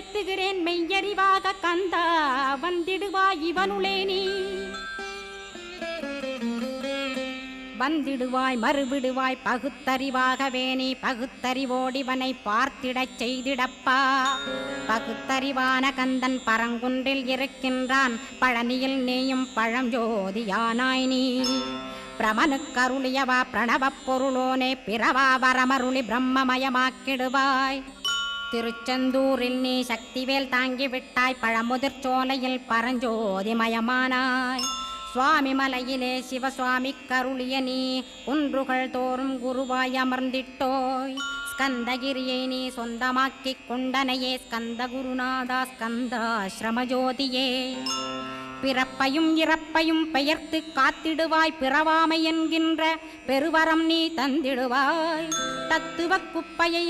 ஏத்துகிறேன் மெய்யறிவாக கந்தா வந்திடுவாய் இவனுளே நீ. வந்திடுவாய் மறுவிடுவாய் பகுத்தறிவாகவே நீ. பகுத்தறிவோடிவனை பார்த்திடச் செய்திடப்பா. பகுத்தறிவான கந்தன் பரங்குன்றில் இருக்கின்றான். பழனியில் நீயும் பழஞ்சோதியானாய் நீ. பிரமனுக்கருளியவா பிரணவப் பொருளோனே பிறவா வரமருளி பிரம்மமயமாக்கிடுவாய். திருச்செந்தூரில் நீ சக்திவேல் தாங்கி விட்டாய் பழமுதிர் சோலையில் பரஞ்சோதிமயமானாய். சுவாமி மலையிலே சிவசுவாமி கருளிய நீ குன்றுகள் தோறும் குருவாய் அமர்ந்திட்டோய். ஸ்கந்தகிரியை நீ சொந்தமாக்கி கொண்டனையே ஸ்கந்த குருநாதா ஸ்கந்தாசிரமஜோதியே. பிறப்பையும் இறப்பையும் பெயர்த்து காத்திடுவாய் பிறவாமை என்கின்ற பெருவரம் நீ தந்திடுவாய். தத்துவ குப்பையை